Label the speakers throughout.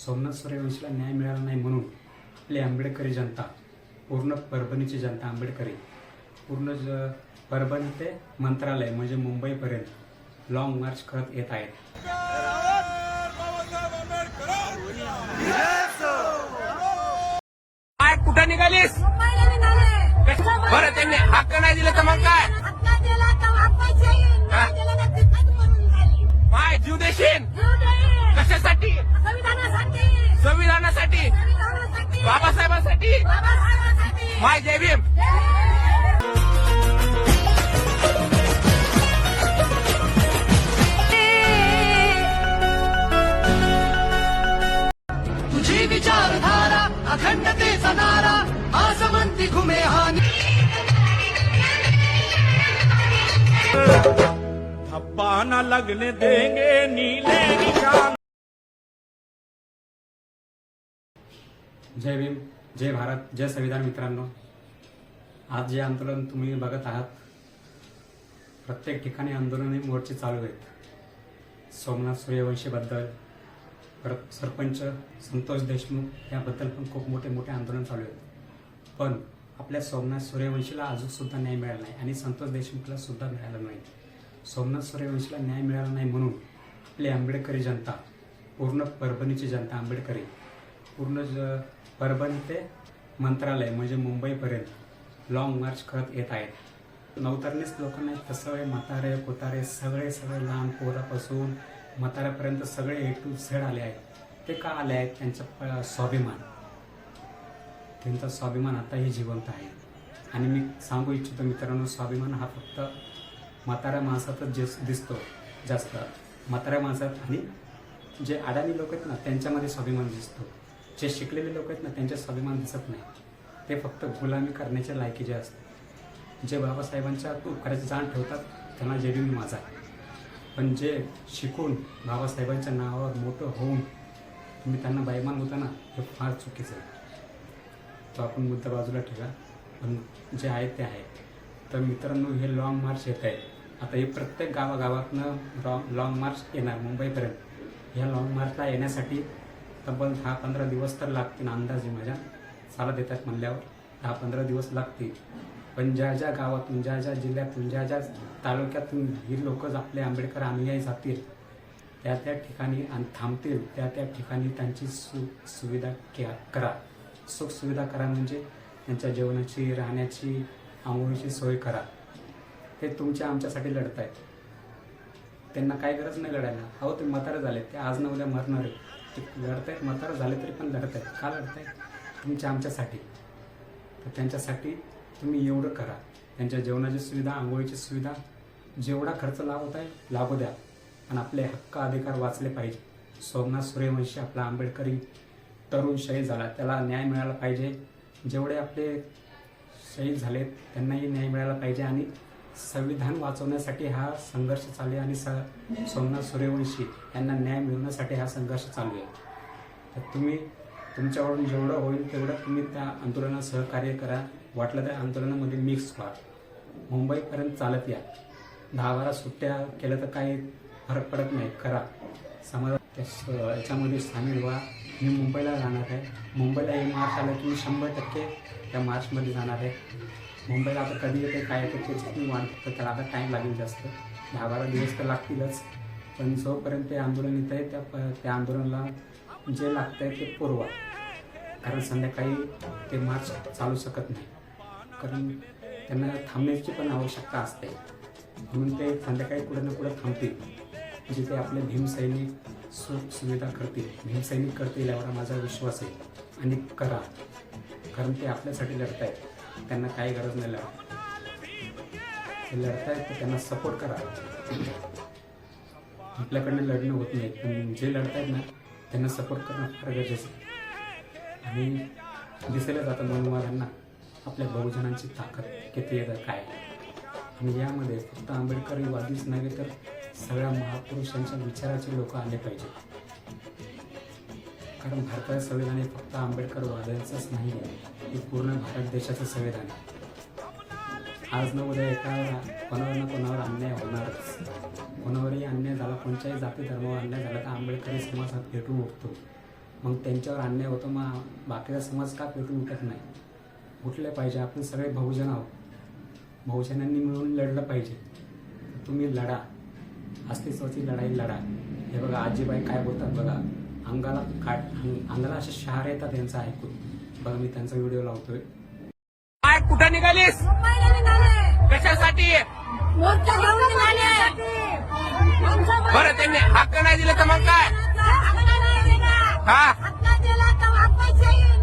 Speaker 1: सोमनाथ सूर्यवंशीला न्याय मिळाला नाही म्हणून आपली आंबेडकरी जनता पूर्ण परभणीची जनता आंबेडकरी पूर्ण ज परभणी ते मंत्रालय म्हणजे मुंबईपर्यंत लॉंग मार्च करत येत आहेत.
Speaker 2: कुठं निघालीस? बरं त्यांनी हक्क नाही दिलं तर मग काय? जीव देशील? कशासाठी?
Speaker 3: संविधानासाठी.
Speaker 2: संविधानासाठी?
Speaker 3: संविधानासाठी.
Speaker 2: बाबासाहेबांसाठी?
Speaker 3: बाबासाहेबांसाठी.
Speaker 2: माय जय भीम.
Speaker 4: तुझी विचारधारा अखंडतेचा नारा आसमंती घुमे हा
Speaker 5: धब्बा न लगने देंगे नीले निशान.
Speaker 1: जय भीम जय भारत जय संविधान मित्रांनो. आज जे आंदोलन तुम्ही बघत आहात प्रत्येक ठिकाणी आंदोलने मोर्चे चालू आहेत. सोमनाथ सूर्यवंशीबद्दल परत सरपंच संतोष देशमुख याबद्दल पण खूप मोठे मोठे आंदोलन चालू आहेत. पण आपल्या सोमनाथ सूर्यवंशीला अजून सुद्धा न्याय मिळाला नाही आणि संतोष देशमुखला सुद्धा मिळाला नाही. सोमनाथ सूर्यवंशीला न्याय मिळाला नाही म्हणून आपली आंबेडकरी जनता पूर्ण परभणीची जनता आंबेडकरी पूर्ण ज परभणी ते मंत्रालय म्हणजे मुंबईपर्यंत. लॉंग मार्च करत येत आहेत. नवतरणीच लोकांना तसं म्हातारे कोतारे सगळे सगळे लहान पोरापासून म्हाताऱ्यापर्यंत सगळे ए टू झेड आले आहेत. ते का आले आहेत? त्यांचा प- स्वाभिमान. त्यांचा स्वाभिमान आताही जिवंत आहे. आणि मी सांगू इच्छितो मित्रांनो स्वाभिमान हा फक्त म्हाताऱ्या माणसातच जस दिसतो जास्त. म्हाताऱ्या माणसात आणि जे अडाणी लोक आहेत ना त्यांच्यामध्ये स्वाभिमान दिसतो. जे शिकलेले लोक आहेत ना त्यांच्यात स्वाभिमान दिसत नाही. ते फक्त गुलामी करण्याच्या लायकीचे असतात जे बाबासाहेबांच्या उपकाराची जाण ठेवतात त्यांना जेबी माझा आहे. पण जे शिकून बाबासाहेबांच्या नावावर मोठं होऊन तुम्ही त्यांना बायमान होता ना हे फार चुकीचं आहे. तो आपण मुद्दा बाजूला ठेवा पण जे आहे ते आहे तर मित्रांनो हे लॉंग मार्च येत आहे. आता हे प्रत्येक गावागावातनं लॉ लॉंग मार्च येणार मुंबईपर्यंत. ह्या लॉंग मार्चला येण्यासाठी पण दहा पंधरा दिवस तर लागतील अंदाजे माझ्या. चालत येतात म्हणल्यावर दहा पंधरा दिवस लागतील. पण ज्या ज्या गावातून ज्या ज्या जिल्ह्यातून ज्या ज्या तालुक्यातून ही लोक आपले आंबेडकर अनुयायी जातील त्या त्या ठिकाणी आणि थांबतील त्या त्या ठिकाणी त्यांची सु सुविधा क्या करा. सुखसुविधा करा म्हणजे त्यांच्या जेवणाची राहण्याची आंघोळीची सोय करा. हे तुमच्या आमच्यासाठी लढत आहेत त्यांना काय गरज नाही लढायला. अहो ते म्हातारे झाले ते आज न उद्या मरणार. आहे ते लढत आहेत म्हातारे झाले तरी पण लढत आहेत का लढत आहेत तुमच्या आमच्यासाठी. तर त्यांच्यासाठी तुम्ही एवढं करा. त्यांच्या जेवणाची सुविधा आंघोळीची सुविधा जेवढा खर्च लावत आहे लागू द्या. पण आपले हक्क अधिकार वाचले पाहिजे. सोमनाथ सूर्यवंशी आपला आंबेडकरी तरुण शहीद झाला. त्याला न्याय मिळाला पाहिजे. जेवढे आपले शहीद झालेत त्यांनाही न्याय मिळाला पाहिजे आणि संविधान वाचवण्यासाठी हा संघर्ष चालू आहे आणि स सोमनाथ सूर्यवंशी यांना न्याय मिळवण्यासाठी हा संघर्ष चालू आहे. तर तुम्ही तुमच्याकडून जेवढं होईल तेवढं तुम्ही त्या आंदोलनात सहकार्य करा. वाटलं तर आंदोलनामध्ये मिक्स व्हा. मुंबईपर्यंत चालत या. दहा बारा सुट्ट्या केल्या तर काही फरक पडत नाही. करा. समाजात त्या याच्यामध्ये सामील व्हा. मी मुंबईला जाणार आहे. मुंबईला हे मार्च आलं की मी शंभर टक्के त्या मार्चमध्ये जाणार आहे. मुंबईला आता कधी येते काय येतं तेच वाटतं तर त्याला आता टाईम लागेल जास्त. दहा बारा दिवस तर लागतीलच. पण जोपर्यंत ते आंदोलन येत आहे त्या प- त्या आंदोलनाला जे लागतं आहे ते पुरवा. कारण संध्याकाळी ते मार्च चालू शकत नाही. कारण त्यांना थांबण्याची पण आवश्यकता असते. म्हणून ते संध्याकाळी कुठं ना कुठं थांबतील. म्हणजे जिथे आपले भीमसैनिक सुख सुविधा करतील. भीमसैनिक करतील एवढा माझा विश्वास आहे. आणि करा. कारण ते आपल्यासाठी लढत आहेत त्यांना काही गरज नाही लढा ते तर त्यांना सपोर्ट करा. आपल्याकडनं लढणं होत नाही पण जे लढतायत ना त्यांना सपोर्ट करणं फार गरजेचं आणि दिसेलच जातं मनोमारांना आपल्या बहुजनांची ताकद किती येतं काय आणि यामध्ये फक्त आंबेडकरीवादीच नव्हे तर सगळ्या महापुरुषांच्या विचाराचे लोक आले पाहिजे कारण भारताचं संविधान हे फक्त आंबेडकरवाद्यांचंच नाही आहे हे पूर्ण भारत देशाचं संविधान आहे. आज न उद्या एका कोणावर ना कोणावर अन्याय होणारच. कोणावरही अन्याय झाला कोणत्याही जाती धर्मावर अन्याय झाला तर आंबेडकरी समाज हा पेटून उठतो. मग त्यांच्यावर अन्याय होतो मग बाकीचा समाज का पेटून उठत नाही? उठले पाहिजे आपण सगळे बहुजन आहोत. बहुजनांनी मिळून लढलं पाहिजे. तुम्ही लढा. अस्तित्वाची लढाई लढा. हे बघा आजीबाई काय बोलतात बघा. अंगाला काट अंग- अंगाला असे शहार येतात यांचं ऐकून. बघा मी त्यांचा व्हिडिओ लावतोय.
Speaker 2: काय कुठं निघालीस? कशासाठी? बरं त्यांनी हक्क नाही दिले तर मग काय. हा?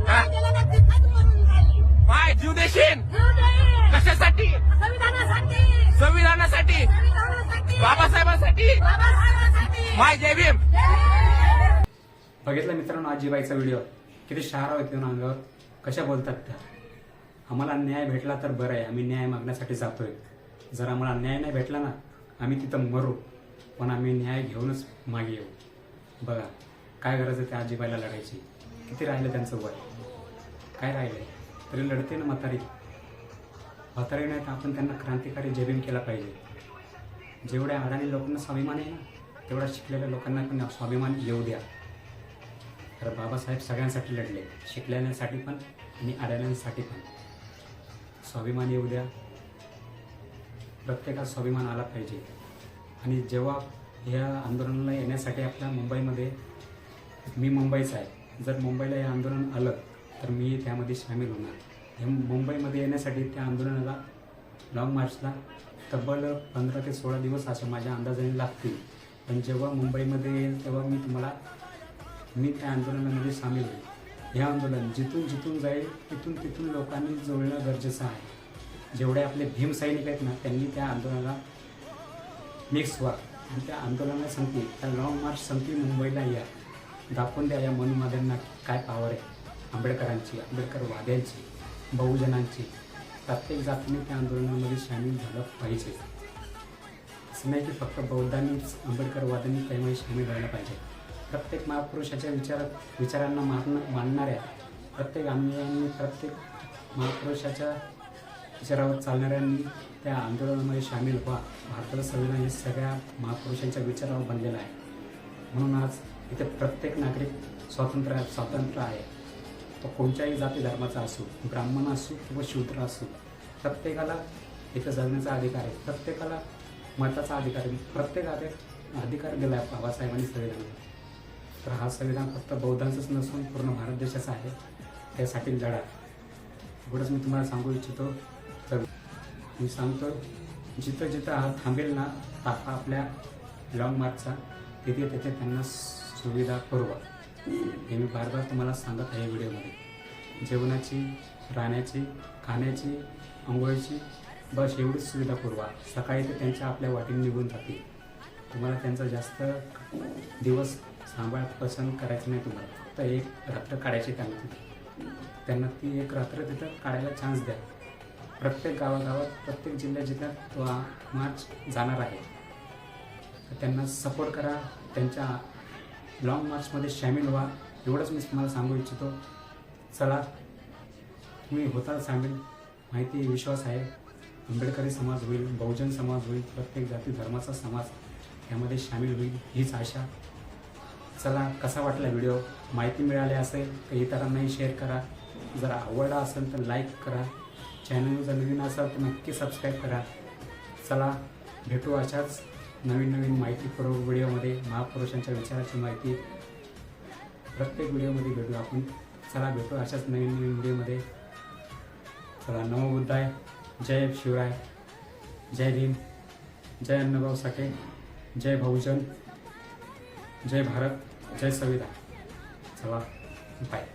Speaker 2: हा. काय जीव देशील. कशासाठी?
Speaker 3: संविधानासाठी.
Speaker 2: संविधानासाठी?
Speaker 3: संविधानासाठी.
Speaker 2: बाबासाहेबांसाठी?
Speaker 3: बाबासाहेबांसाठी.
Speaker 2: माय जय भीम.
Speaker 1: बघितला मित्रांनो आजीबाईचा व्हिडिओ? किती शहारा होते हो ना अंगावर कशा बोलतात त्या? आम्हाला न्याय भेटला तर बरं आहे. आम्ही न्याय मागण्यासाठी जातोय. जर आम्हाला न्याय नाही भेटला ना आम्ही तिथं मरू. पण आम्ही न्याय घेऊनच मागे येऊ. बघा काय गरज आहे त्या आजीबाईला लढायची? किती राहिलं त्यांचं वय? काय राहिलंय तरी लढते ना म्हातारी. म्हातारी नाही तर आपण त्यांना क्रांतिकारी जयभीम केला पाहिजे. जेवढ्या अडाणी लोकांना स्वाभिमान आहे ना तेवढ्या शिकलेल्या लोकांना पण स्वाभिमान येऊ द्या. तर बाबासाहेब सगळ्यांसाठी लढले. शिकलेल्यांसाठी पण आणि अडाण्यांसाठी पण. स्वाभिमान येऊ द्या. प्रत्येकात स्वाभिमान आला पाहिजे. आणि जेव्हा ह्या आंदोलनाला येण्यासाठी आपल्या मुंबईमध्ये मी मुंबईचा आहे. जर मुंबईला हे आंदोलन आलं तर मी त्यामध्ये सामील होणार. हे मुंबईमध्ये येण्यासाठी त्या आंदोलनाला लॉंग मार्चला तब्बल पंधरा ते सोळा दिवस असे माझ्या अंदाजाने लागतील. पण जेव्हा मुंबईमध्ये येईल तेव्हा मी तुम्हाला मी त्या आंदोलनामध्ये सामील होईल हे आंदोलन जिथून जिथून जाईल तिथून तिथून लोकांनी जुळणं गरजेचं आहे. जेवढे आपले भीम सैनिक आहेत ना त्यांनी त्या आंदोलनाला मिक्स व्हा. आणि त्या आंदोलनाला संपली त्या लॉंग मार्च संपली मुंबईला या. दाखवून द्या या मनमाद्यांना काय पावर आहे. आंबेडकरांची आंबेडकरवाद्यांची बहुजनांची. प्रत्येक जातीने त्या आंदोलनामध्ये सामील झालं पाहिजे. असं नाही की फक्त बौद्धांनीच आंबेडकरवाद्यांनी त्यामध्ये सामील व्हायला पाहिजे. प्रत्येक महापुरुषाच्या विचार विचारांना मारण मानणाऱ्या प्रत्येक आंदोलनांनी प्रत्येक महापुरुषाच्या विचारावर चालणाऱ्यांनी त्या आंदोलनामध्ये सामील व्हा. भारताचं संविधान हे सगळ्या महापुरुषांच्या विचारावर बनलेलं आहे. म्हणून आज इथे प्रत्येक नागरिक स्वातंत्र्य स्वातंत्र्य आहे. तो कोणत्याही जाती धर्माचा असो ब्राह्मण असो किंवा शूद्र असो प्रत्येकाला इथं जगण्याचा अधिकार आहे. प्रत्येकाला मताचा अधिकार आहे. प्रत्येक अधिक अधिकार दिला आहे बाबासाहेबांनी संविधानाला तर हा संविधान फक्त बौद्धांचंच नसून पूर्ण भारत देशाचा आहे. त्यासाठी लढा. एवढंच मी तुम्हाला सांगू इच्छितो. तर मी सांगतो जिथं जिथं हा थांबेल ना ताफा आपल्या लॉंग मार्चचा तिथे तिथे त्यांना सुविधा पुरवा. हे मी बार बार तुम्हाला सांगत आहे व्हिडिओमध्ये. जेवणाची राहण्याची खाण्याची आंघोळीची बस एवढीच सुविधा पुरवा. सकाळी ते त्यांच्या आपल्या वाटेने निघून जातील. तुम्हाला त्यांचा जास्त दिवस सांभाळ पसंत करायचं नाही तुम्हाला फक्त एक रात्र काढायची त्यांना तिथे. त्यांना ती एक रात्र तिथं काढायला चान्स द्या. प्रत्येक गावागावात प्रत्येक जिल्ह्या जिल्ह्यात तो मार्च जाणार आहे त्यांना सपोर्ट करा. त्यांच्या लॉंग मार्चमध्ये सामील व्हा. एवढंच मी तुम्हाला सांगू इच्छितो. चला तुम्ही होता सामील. माहिती विश्वास आहे. आंबेडकरी समाज होईल बहुजन समाज होईल प्रत्येक जाती धर्माचा समाज यामध्ये सामील होईल हीच आशा. चला कसा वाटला व्हिडिओ? माहिती मिळाली असेल तर इतरांनाही शेअर करा. जर आवडला असेल तर लाईक करा. चॅनल जर नवीन असाल तर नक्की सबस्क्राईब करा. चला भेटू अशाच नवीन नवीन माहितीपूर्वक व्हिडिओमध्ये महापुरुषांच्या विचाराची माहिती. प्रत्येक व्हिडिओमध्ये भेटू आपण. चला भेटू अशाच नवीन नवीन व्हिडिओमध्ये. चला नमोबुद्धाय जय शिवराय. जय भीम. जय अन्नभाऊ साठे. जय बहुजन. जय भारत जय संविधान. चला बाय